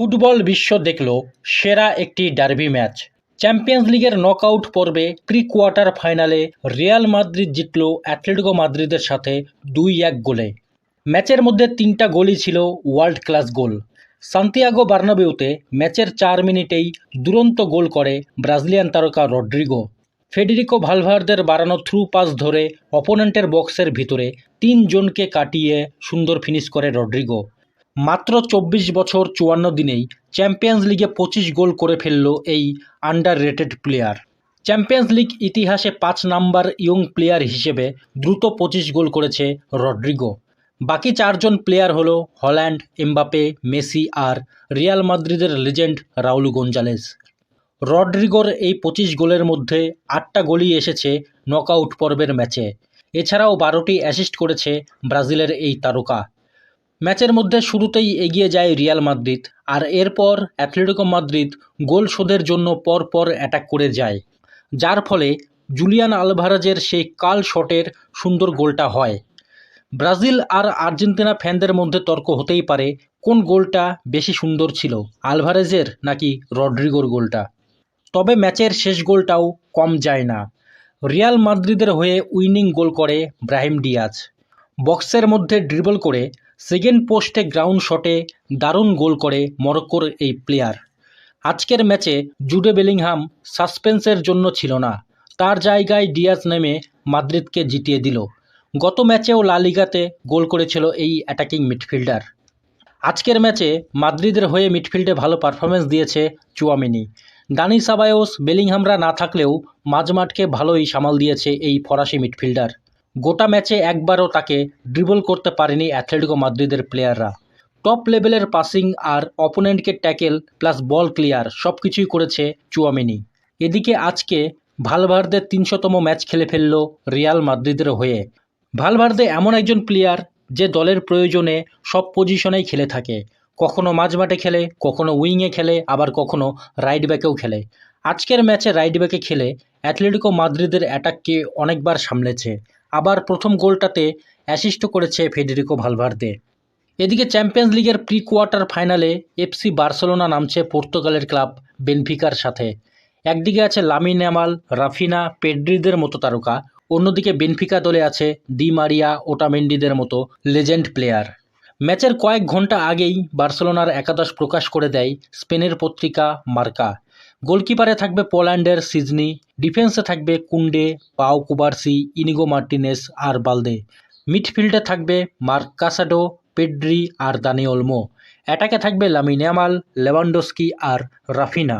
Football বিশ্ব দেখল সেরা একটি ডার্বি ম্যাচ। চ্যাম্পিয়ন্স লিগের নকআউট পর্বে প্রি কোয়ার্টার ফাইনালে রিয়াল মাদ্রিদ জিতল অ্যাটলেটিকো মাদ্রিদের সাথে দুই এক গোলে। ম্যাচের মধ্যে তিনটা গোলই ছিল ওয়ার্ল্ড ক্লাস গোল। সান্তিয়াগো বার্নাবেউতে ম্যাচের চার মিনিটেই দুরন্ত গোল করে ব্রাজিলিয়ান তারকা রড্রিগো। ফেডেরিকো ভালভারদের বাড়ানো থ্রু পাস ধরে অপোনেন্টের বক্সের ভিতরে তিনজনকে কাটিয়ে সুন্দর ফিনিশ করে রড্রিগো। মাত্র চব্বিশ বছর চুয়ান্ন দিনেই চ্যাম্পিয়ন্স লিগে পঁচিশ গোল করে ফেলল এই under rated player champions league ইতিহাসে পাঁচ নাম্বার ইয়ং প্লেয়ার হিসেবে দ্রুত পঁচিশ গোল করেছে রড্রিগো। বাকি চারজন প্লেয়ার হলো হল্যান্ড এমবাপে মেসি আর রিয়াল মাদ্রিদের লেজেন্ড রাউল গোঞ্জালেস। রড্রিগোর এই পঁচিশ গোলের মধ্যে আটটা গোলই এসেছে নকআউট পর্বের ম্যাচে এছাড়াও বারোটি অ্যাসিস্ট করেছে ব্রাজিলের এই তারকা। ম্যাচের মধ্যে শুরুতেই এগিয়ে যায় রিয়াল মাদ্রিদ, আর এরপর অ্যাথলেটিকো মাদ্রিদ গোল শোধের জন্য পর পর অ্যাটাক করে যায়, যার ফলে জুলিয়ান আলভারাজের সেই কাল শটের সুন্দর গোলটা হয়। ব্রাজিল আর আর্জেন্টিনা ফ্যানদের মধ্যে তর্ক হতেই পারে, কোন গোলটা বেশি সুন্দর ছিল, আলভারেজের নাকি রড্রিগোর গোলটা। তবে ম্যাচের শেষ গোলটাও কম যায় না। রিয়াল মাদ্রিদের হয়ে উইনিং গোল করে ব্রাহিম ডিয়াজ। বক্সের মধ্যে ড্রিবল করে সেকেন্ড পোস্টে গ্রাউন্ড শটে দারুণ গোল করে মরক্কোর এই প্লেয়ার। আজকের ম্যাচে জুডে বেলিংহাম সাসপেন্সের জন্য ছিল না। তার জায়গায় ডিয়াজ নেমে মাদ্রিদকে জিতিয়ে দিল। গত ম্যাচেও লা লিগাতে গোল করেছিল এই অ্যাটাকিং মিডফিল্ডার। আজকের ম্যাচে মাদ্রিদের হয়ে মিডফিল্ডে ভালো পারফরমেন্স দিয়েছে চুয়ামিনি। দানি সাবায়োস বেলিংহামরা না থাকলেও মাঝমাঠকে ভালোই সামাল দিয়েছে এই ফরাসি মিডফিল্ডার। গোটা ম্যাচে একবারও তাকে ড্রিবল করতে পারেনি অ্যাথলেটিকো মাদ্রিদের প্লেয়াররা। টপ লেভেলের পাসিং আর অপোনেন্টকে ট্যাকেল প্লাস বল ক্লিয়ার সব কিছুই করেছে চুয়ামিনি। এদিকে আজকে ভালভার্দের তিনশোতম ম্যাচ খেলে ফেলল রিয়াল মাদ্রিদের হয়ে। ভালভার্দে এমন একজন প্লেয়ার যে দলের প্রয়োজনে সব পজিশনেই খেলে থাকে। কখনো মাঝমাঠে খেলে, কখনো উইংয়ে খেলে, আবার কখনো রাইট ব্যাকেও খেলে। আজকের ম্যাচে রাইট ব্যাকে খেলে অ্যাথলেটিকো মাদ্রিদের অ্যাটাককে অনেকবার সামলেছে। আবার প্রথম গোলটাতে অ্যাসিস্ট করেছে ফেডেরিকো ভালভার্দে। এদিকে চ্যাম্পিয়ন্স লিগের প্রি কোয়ার্টার ফাইনালে এফসি বার্সেলোনা নামছে পর্তুগালের ক্লাব বেনফিকার সাথে। একদিকে আছে লামিন ইয়ামাল, রাফিনা, পেড্রিদের মতো তারকা। অন্যদিকে বেনফিকা দলে আছে দি মারিয়া, ওটামেন্ডিদের মতো লেজেন্ড প্লেয়ার। ম্যাচের কয়েক ঘণ্টা আগেই বার্সেলোনার একাদশ প্রকাশ করে দেয় স্পেনের পত্রিকা মার্কা। গোলকিপারে থাকবে পোল্যান্ডের সিজনি, ডিফেন্সে থাকবে Kounde Pau Cubarsi, Inigo Martinez আর বালদে। মিডফিল্ডে থাকবে মার্ক কাসাডো, পেড্রি আর দানি অলমো অ্যাটাকে থাকবে লামিন ইয়ামাল, লেভানডোস্কি আর রাফিনা।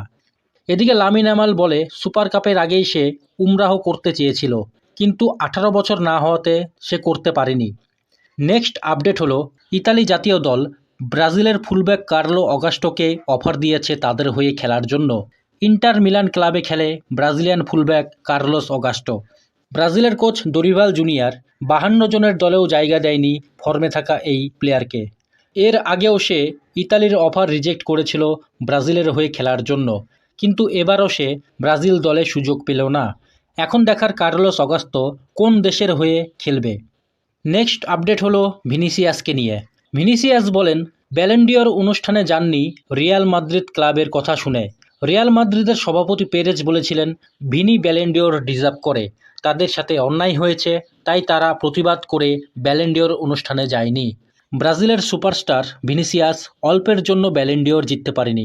এদিকে লামিন ইয়ামাল বলে, সুপার কাপের আগেই সে উমরাহ করতে চেয়েছিল, কিন্তু আঠারো বছর না হওয়াতে সে করতে পারেনি। নেক্সট আপডেট হলো, ইতালি জাতীয় দল ব্রাজিলের ফুলব্যাক কার্লো অগাস্টোকে অফার দিয়েছে তাদের হয়ে খেলার জন্য। ইন্টার মিলান ক্লাবে খেলে ব্রাজিলিয়ান ফুলব্যাক কার্লোস অগাস্টো। ব্রাজিলের কোচ দরিভাল জুনিয়র বাহান্ন জনের দলেও জায়গা দেয়নি ফর্মে থাকা এই প্লেয়ারকে। এর আগেও সে ইতালির অফার রিজেক্ট করেছিল ব্রাজিলের হয়ে খেলার জন্য। কিন্তু এবারও সে ব্রাজিল দলে সুযোগ পেল না। এখন দেখার কার্লোস অগাস্ত কোন দেশের হয়ে খেলবে। নেক্সট আপডেট হলো ভিনিসিয়াসকে নিয়ে। ভিনিসিয়াস বলেন ব্যালেন্ডিয়র অনুষ্ঠানে যাননি রিয়াল মাদ্রিদ ক্লাবের কথা শুনে। রিয়াল মাদ্রিদের সভাপতি পেরেজ বলেছিলেন, ভিনি ব্যালেন্ডিওর ডিজার্ভ করে। তাদের সাথে অন্যায় হয়েছে, তাই তারা প্রতিবাদ করে ব্যালেন্ডিওর অনুষ্ঠানে যায়নি। ব্রাজিলের সুপারস্টার ভিনিসিয়াস অল্পের জন্য ব্যালেন্ডিওর জিততে পারেনি।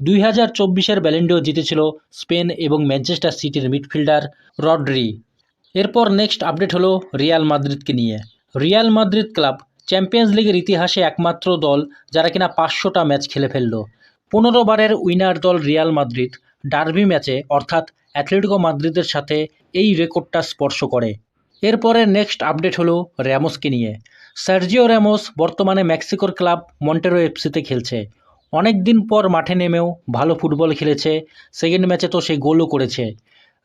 দুই হাজার চব্বিশের ব্যালেন্ডিওর জিতেছিল স্পেন এবং ম্যানচেস্টার সিটির মিডফিল্ডার রড্রি। এরপর নেক্সট আপডেট হলো রিয়াল মাদ্রিদকে নিয়ে। রিয়াল মাদ্রিদ ক্লাব চ্যাম্পিয়ন্স লিগের ইতিহাসে একমাত্র দল যারা কিনা পাঁচশোটা ম্যাচ খেলে ফেলল। পনেরো বারের উইনার দল রিয়াল মাদ্রিদ ডার্বি ম্যাচে, অর্থাৎ অ্যাথলেটিকো মাদ্রিদের সাথে এই রেকর্ডটা স্পর্শ করে। এরপরে নেক্সট আপডেট হলো র্যামোসকে নিয়ে। সার্জিও র্যামোস বর্তমানে মেক্সিকোর ক্লাব মন্টেরো এফসিতে খেলছে। অনেক দিন পর মাঠে নেমেও ভালো ফুটবল খেলেছে, সেকেন্ড ম্যাচে তো সে গোলও করেছে।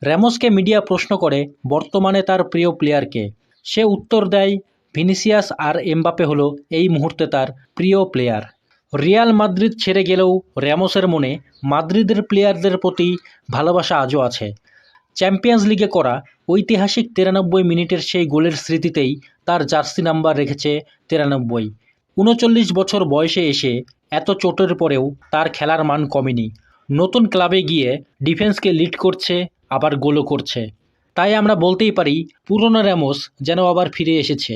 র্যামোসকে মিডিয়া প্রশ্ন করে বর্তমানে তার প্রিয় প্লেয়ারকে। সে উত্তর দেয় ভিনিসিয়াস আর এমবাপে হলো এই মুহূর্তে তার প্রিয় প্লেয়ার রিয়াল মাদ্রিদ ছেড়ে গেলেও র্যামোসের মনে মাদ্রিদের প্লেয়ারদের প্রতি ভালোবাসা আজও আছে। চ্যাম্পিয়ন্স লিগে করা ঐতিহাসিক তিরানব্বই মিনিটের সেই গোলের স্মৃতিতেই তার জার্সি নাম্বার রেখেছে তিরানব্বই। উনচল্লিশ বছর বয়সে এসে এত চোটের পরেও তার খেলার মান কমেনি। নতুন ক্লাবে গিয়ে ডিফেন্সকে লিড করছে, আবার গোলও করছে। তাই আমরা বলতেই পারি পুরনো র্যামোস যেন আবার ফিরে এসেছে।